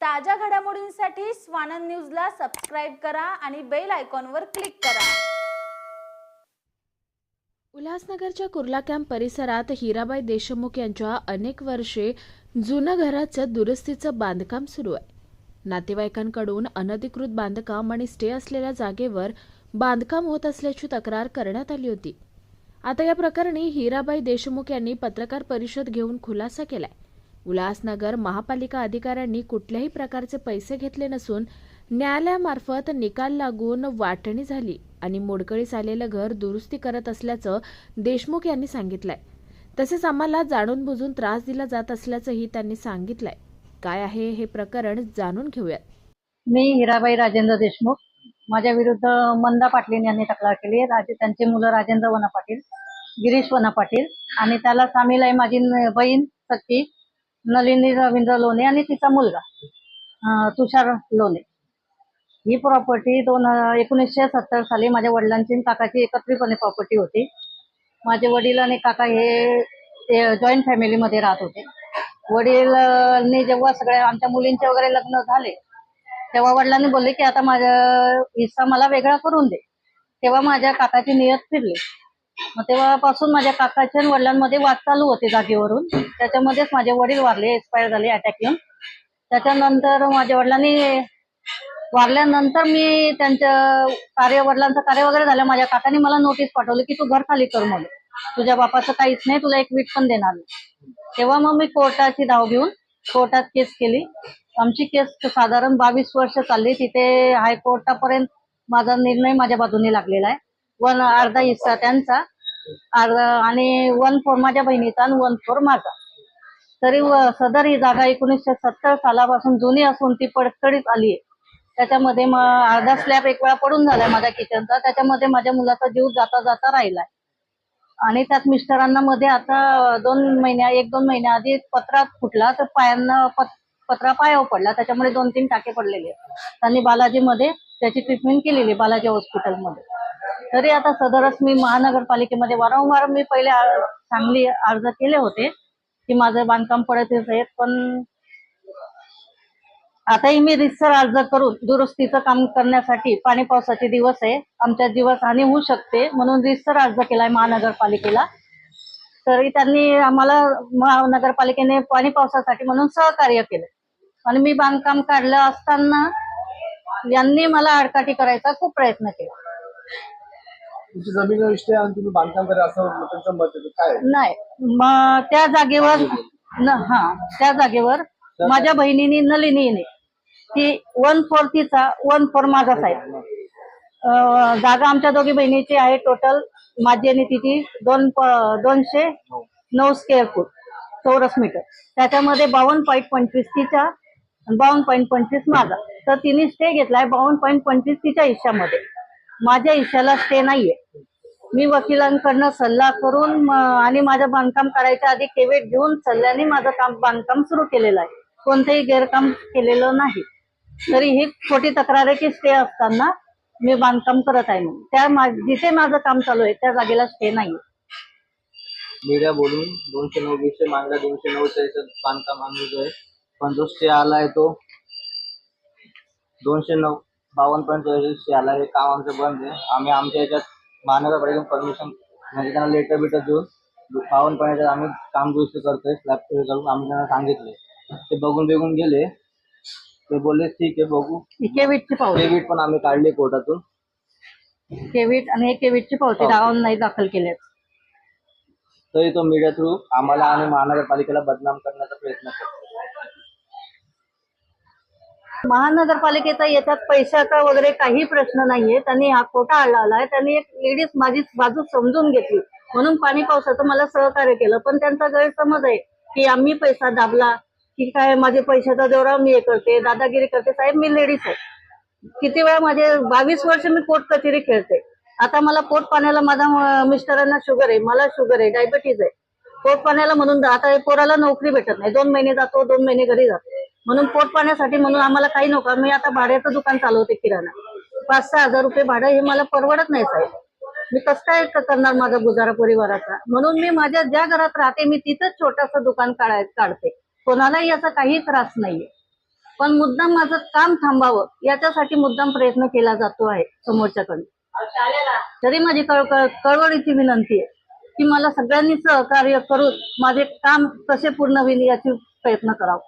ताज्या घडामोडींसाठी स्वानंद न्यूजला सबस्क्राईब करा आणि बेल आयकॉनवर क्लिक करा. उल्हासनगरच्या कुर्ला कॅम्प परिसरात हिराबाई देशमुख यांच्या अनेक वर्षे जुनं घराचं दुरुस्तीचं बांधकाम सुरू आहे. नातेवाईकांकडून अनधिकृत बांधकाम आणि स्टे असलेल्या जागेवर बांधकाम होत असल्याची तक्रार करण्यात आली होती. आता या प्रकरणी हिराबाई देशमुख यांनी पत्रकार परिषद घेऊन खुलासा केलाय. उल्हासनगर महापालिका अधिकाऱ्यांनी कुठल्याही प्रकारचे पैसे घेतले नसून न्यायालयामार्फत निकाल लागून वाटणी झाली आणि मोडकळीस आलेलं घर दुरुस्ती करत असल्याचं देशमुख यांनी सांगितलंय. तसेच आम्हाला जाणून बुजून त्रास दिला जात असल्याचंही त्यांनी सांगितलंय. काय आहे हे प्रकरण जाणून घेऊयात. मी हिराबाई राजेंद्र देशमुख. माझ्या विरुद्ध मंदा पाटील यांनी तक्रार केली राजे त्यांचे मुलं राजेंद्र वना पाटील गिरीश वना पाटील आणि त्याला सामील आहे माझी बहीण सक्ती नलिनी रवींद्र लोणे आणि तिचा मुलगा तुषार लोणे. ही प्रॉपर्टी दोन एकोणीसशे सत्तर साली माझ्या वडिलांची आणि काकाची एकत्रितपणे प्रॉपर्टी होती. माझे वडील आणि काका हे जॉईंट फॅमिलीमध्ये राहत होते. वडीलनी जेव्हा सगळ्या आमच्या मुलींचे वगैरे लग्न झाले तेव्हा वडिलांनी बोलले की आता माझा हिस्सा मला वेगळा करून दे. तेव्हा माझ्या काकाची नियत फिरली. मग तेव्हापासून माझ्या काकाच्या आणि वडिलांमध्ये वाद चालू होते जागेवरून. त्याच्यामध्येच माझे वडील वारले एक्सपायर झाले अटॅक येऊन. त्याच्यानंतर माझ्या वडिलांनी वारल्यानंतर मी त्यांचं कार्य वडिलांचं कार्य वगैरे झालं. माझ्या काकाने मला नोटीस पाठवली की तू घर खाली कर मग तुझ्या बापाचं काहीच नाही तुला एक वीट पण देणार तेव्हा मग मी कोर्टाची धाव घेऊन कोर्टात केस केली. आमची केस साधारण बावीस वर्ष चालली. तिथे हायकोर्टापर्यंत माझा निर्णय माझ्या बाजूने लागलेला आहे. वन अर्धा हिस्सा त्यांचा. अर्धा आणि वन फोर माझ्या बहिणीचा आणि वन फोर माझा. तरी सदर ही जागा एकोणीसशे सत्तर सालापासून जुनी असून ती पडतडीत आली आहे त्याच्यामध्ये मग अर्धा स्लॅब एक वेळा पडून झालाय माझ्या किचनचा त्याच्यामध्ये माझ्या मुलाचा जीव जाता जाता राहिलाय. आणि त्यात मिस्टरांना मध्ये आता दोन महिन्या एक दोन महिन्या आधी पत्रा फुटला तर पायांना पत- पत्रा पायावर पडला. त्याच्यामुळे दोन तीन टाके पडलेले त्यांनी बालाजीमध्ये त्याची ट्रीटमेंट केलेली बालाजी हॉस्पिटलमध्ये तरी आता सदरच मी महानगरपालिकेमध्ये वारंवार मी पहिले चांगली सांगली अर्ज केले होते की माझं बांधकाम पडत आहेत पण आताही मी रितसर अर्ज करून दुरुस्तीचं काम करण्यासाठी पाणी पावसाचे दिवस आहे आमच्या दिवस हानी होऊ शकते म्हणून रितसर अर्ज केलाय महानगरपालिकेला. तरी त्यांनी आम्हाला महानगरपालिकेने पाणी पावसासाठी म्हणून सहकार्य केलं. आणि मी बांधकाम काढलं असताना यांनी मला आडकाठी करायचा खूप प्रयत्न केला. तुमची जमीन विषय आणि तुम्ही बांधकाम करा असं त्यांचं मत आहे काय आहे? नाही त्या जागेवर न हा त्या जागेवर माझ्या बहिणीने नलिनीने ती वन फोर तिचा वन फोर माझाच आहे अं, जागा आमच्या दोघी बहिणीची आहे टोटल माझी आणि तिची दोन प- दोनशे नऊ स्क्वेअर फूट चौरस मीटर त्याच्यामध्ये बावन्न पॉईंट पंचवीस तिच्या आणि बावन्न पॉईंट पंचवीस माझा. तर तिने स्टे घेतलाय बावन्न पॉईंट पंचवीस तिच्या हिश्श्यामध्ये. माझ्या हिश्श्याला स्टे नाहीये. मी वकिलांकडनं सल्ला करून आणि माझं बांधकाम करायच्या आधी केवेट घेऊन सल्ल्याने माझं काम बांधकाम सुरू केलेलं आहे. कोणतंही गैरकाम केलेलं नाही. तरी ही छोटी तक्रार आहे की स्टे असताना मी बांधकाम करत आहे म्हणून. त्या जिथे माझं काम चालू आहे त्या जागेला स्टे नाही मीडिया बोलून दोनशे नऊ वीसशे मागला दोनशे नऊ बांधकाम आम्ही आहे पण जो स्टे आलाय तो दोनशे नऊ बावन्न पर्यंत स्टे आला. हे काम आमचं बंद आहे. आम्ही आमच्या याच्यात महानगरपालिकेतून परमिशन म्हणजे त्यांना लेटर बिटर देऊन बावन्न पर्यंत आम्ही काम दुरुस्त करतोय. स्लॅब करून आम्ही त्यांना सांगितले ते बघून बेगून गेले. ते बोलले ठीक आहे बघू. ही केवीटची पावती. डेबिट पण आम्ही काढले कोर्टातून. केवीट आणि हे केवीटची पावती. राहून नाही दाखल केल्या तरी तो मीडिया थ्रू आम्हाला आणि महानगरपालिकेला बदनाम करण्याचा प्रयत्न करतो महानगरपालिकेचा येतात पैशाचा वगैरे काही प्रश्न नाहीये. त्यांनी हा खोटा आलाय त्यांनी एक लेडीज माझी बाजू समजून घेतली. म्हणून पाणी पावसाचं मला सहकार्य केलं. पण त्यांचा गैरसमज आहे की आम्ही पैसा दाबला की काय माझे पैशाचा जोरा मी हे करते दादागिरी करते. साहेब मी लेडीज आहे. किती वेळा माझे बावीस वर्ष मी पोट कचेरी खेळते. आता मला पोट पाण्याला माझ्या मिस्टरांना शुगर आहे. मला शुगर आहे. डायबिटीज आहे. पोट पाण्याला म्हणून आता हे पोराला नोकरी भेटत नाही. दोन महिने जातो दोन महिने घरी जातो. म्हणून पोट पाण्यासाठी म्हणून आम्हाला काही नको. मी आता भाड्याचं दुकान चालवते किराणा. पाच सहा हजार रुपये भाडं हे मला परवडत नाही साहेब. मी कसं काय करणार माझा गुजारा परिवाराचा? म्हणून मी माझ्या ज्या घरात राहते मी तिथंच छोटंसं दुकान काढाय काढते. कोणालाही याचा काही त्रास नाहीये. पण मुद्दाम माझं काम थांबावं याच्यासाठी मुद्दाम प्रयत्न केला जातो आहे समोरच्याकडे तरी माझी कळवळीची विनंती आहे की मला सगळ्यांनी सहकार्य करून माझे काम कसे पूर्ण होईल याची प्रयत्न करावा.